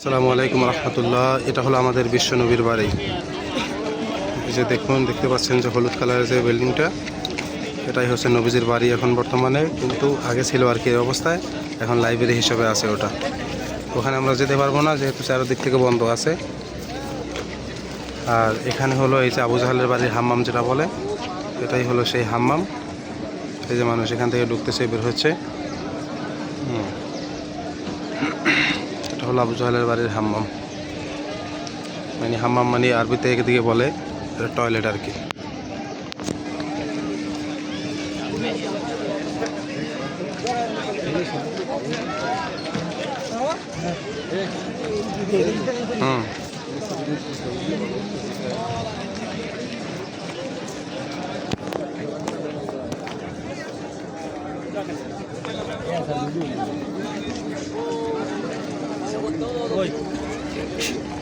আসসালামু আলাইকুম রহমতুল্লাহ। এটা হলো আমাদের বিশ্বনবীর বাড়ি। যে দেখুন, দেখতে পাচ্ছেন যে হলুদ কালারের যে বিল্ডিংটা, এটাই হচ্ছে নবীজির বাড়ি এখন বর্তমানে, কিন্তু আগে ছিল আর কি অবস্থায়, এখন লাইব্রেরি হিসেবে আছে ওটা। ওখানে আমরা যেতে পারব না, যেহেতু চারোদিক থেকে বন্ধ আছে। আর এখানে হলো এই যে আবু জাহালের বাড়ির হাম্মাম যেটা বলে, এটাই হলো সেই হাম্মাম। এই যে মানুষ এখান থেকে ঢুকতেছে, বের হচ্ছে হুম এটা হলো আবু জাহালের বাড়ির হাম্মাম। মানে হাম্মাম মানে আরবিতে একদিকে বলে টয়লেট আর কি। হুম। はい。